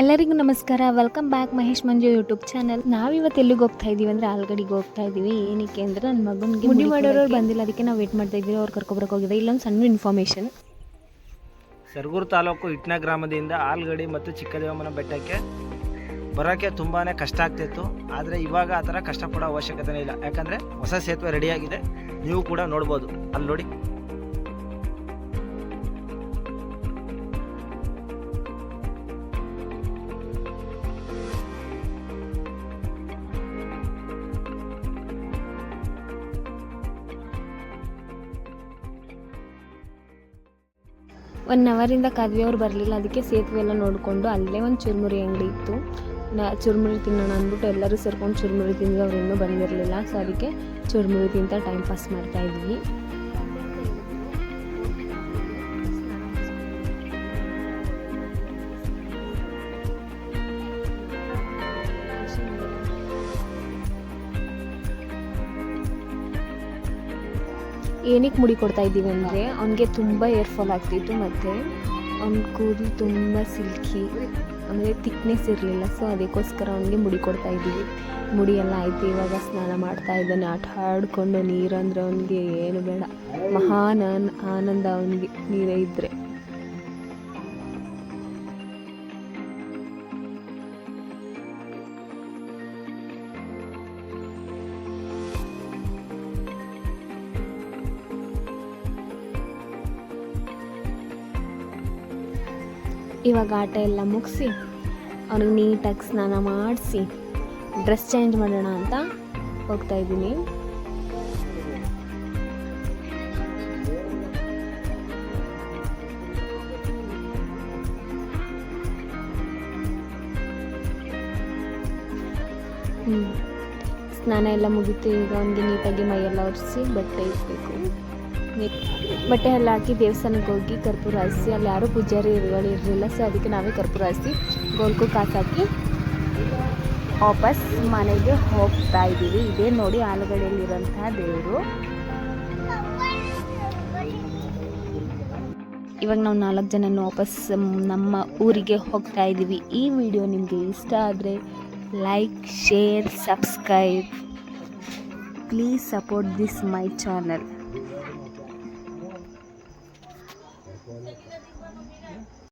ಎಲ್ಲರಿಗೂ ನಮಸ್ಕಾರ. Welcome back Mahesh Manju YouTube channel ನಾವಿವತ್ತು ಎಲ್ಲಿಗೆ ಹೋಗ್ತಾ ಇದೀವಿ ಅಂದ್ರೆ ಆಲ್ಗಡಿಗೆ ಹೋಗ್ತಾ ಇದೀವಿ. ಏನಕ್ಕೆ ಅಂದ್ರೆ ನನ್ನ ಮಗನಿಗೆ ಮುಡಿ ಮಾಡೋರು ಬಂದಿಲ್ಲ. ಅದಕ್ಕೆ ನಾವು ವೇಟ್ ಮಾಡ್ತಾ ಇದೀವಿ ಅವ್ರು ಕರ್ಕೊಬರಕ್ಕೆ ಹೋಗಿದೆ. ಇಲ್ಲೊಂದು ಸಣ್ಣ ಇನ್ಫಾರ್ಮೇಶನ್ ಸರ್ಗೂರು ತಾಲೂಕು ಇಟ್ನ ಗ್ರಾಮದಿಂದ ಆಲ್ಗಡಿ ಮತ್ತು ಚಿಕ್ಕದೇವಮ್ಮನ ಬೆಟ್ಟಕ್ಕೆ ಬರೋಕ್ಕೆ ತುಂಬಾ ಕಷ್ಟ ಆಗ್ತಿತ್ತು. ಆದರೆ ಇವಾಗ ಆ ಥರ ಕಷ್ಟಪಡೋ ಅವಶ್ಯಕತೆನೇ ಇಲ್ಲ. ಯಾಕಂದರೆ ಹೊಸ ಸೇತುವೆ ರೆಡಿಯಾಗಿದೆ ನೀವು ಕೂಡ ನೋಡ್ಬೋದು. ಅಲ್ಲಿ ನೋಡಿ. ಒನ್ ಅವರಿಂದ ಕಾದ್ವಿ ಅವ್ರು ಬರಲಿಲ್ಲ, ಅದಕ್ಕೆ ಸೇತುವೆ ಎಲ್ಲ ನೋಡಿಕೊಂಡು ಅಲ್ಲೇ ಒಂದು ಚುರುಮುರಿ ಅಂಗಡಿ ಇತ್ತು. ನಾ, ಚುರುಮುರಿ ತಿನ್ನೋಣ ಅಂದ್ಬಿಟ್ಟು ಎಲ್ಲರೂ ಸೇರ್ಕೊಂಡು ಚುರುಮುರಿ ತಿಂದ್ವಿ ಅವ್ರು ಇನ್ನೂ ಬಂದಿರಲಿಲ್ಲ. ಸೊ ಅದಕ್ಕೆ ಚುರುಮುರಿ ತಿಂತ ಟೈಮ್ ಪಾಸ್ ಮಾಡ್ತಾ ಏನಕ್ಕೆ ಮುಡಿ ಕೊಡ್ತಾ ಇದ್ದೀವಿ ಅಂದರೆ ಅವನಿಗೆ ತುಂಬ ಏರ್ ಫಾಲ್ ಆಗ್ತಿತ್ತು ಮತ್ತು ಅವ್ನ ಕೂದಲು ತುಂಬ ಸಿಲ್ಕಿ ಅಂದರೆ ತಿಕ್ನೆಸ್ ಇರಲಿಲ್ಲ. ಸೊ ಅದಕ್ಕೋಸ್ಕರ ಅವನಿಗೆ ಮುಡಿ ಕೊಡ್ತಾ ಇದ್ದೀವಿ. ಮುಡಿ ಎಲ್ಲ ಆಯಿತು. ಇವಾಗ ಸ್ನಾನ ಮಾಡ್ತಾ ಇದ್ದಾನೆ. ಆಟ ಆಡಿಕೊಂಡು ನೀರಂದ್ರೆ ಅವನಿಗೆ ಏನು ಬೇಡ. ಮಹಾನ್ ಆನ್- ಆನಂದ ಅವನಿಗೆ. ನೀರೇ ಇದ್ದರೆ ಇವಾಗ ಆಟ ಎಲ್ಲ ಮುಗಿಸಿ, ಅವ್ನಿಗೆ ನೀಟಾಗಿ ಸ್ನಾನ ಮಾಡಿಸಿ, ಡ್ರೆಸ್ ಚೇಂಜ್ ಮಾಡೋಣ ಅಂತ ಹೋಗ್ತಾ ಇದ್ದೀನಿ. ಸ್ನಾನ ಎಲ್ಲ ಮುಗೀತು, ಈಗ ಒಂದು ನೀಟಾಗಿ ಮೈಯೆಲ್ಲ ಒರೆಸಿ ಬಟ್ಟೆ ಇಡಬೇಕು. ಬಟ್ಟೆ ಎಲ್ಲ ಹಾಕಿ ದೇವಸ್ಥಾನಕ್ಕೆ ಹೋಗಿ ಕರ್ಪೂರ ಹಾಯಿಸಿ, ಅಲ್ಲಿ ಯಾರೂ ಪೂಜಾರಿ ಇರಲಿಲ್ಲ ಸೊ ಅದಕ್ಕೆ ನಾವೇ ಕರ್ಪೂರ ಹಾಯಿಸಿ ಗೋಲ್ಕು ಕಾಸು ಹಾಕಿ ವಾಪಸ್ ಮನೆಗೆ ಹೋಗ್ತಾ ಇದ್ದೀವಿ. ಇದೇ ನೋಡಿ ಆಲಗಡೆಯಲ್ಲಿರೋಂತಹ ದೇವರು. ಇವಾಗ ನಾವು ನಾಲ್ಕು ಜನ ವಾಪಸ್ ನಮ್ಮ ಊರಿಗೆ ಹೋಗ್ತಾ ಇದ್ದೀವಿ. ಈ ವಿಡಿಯೋ ನಿಮಗೆ ಇಷ್ಟ ಆದರೆ like, share, subscribe. Please support this my channel. con.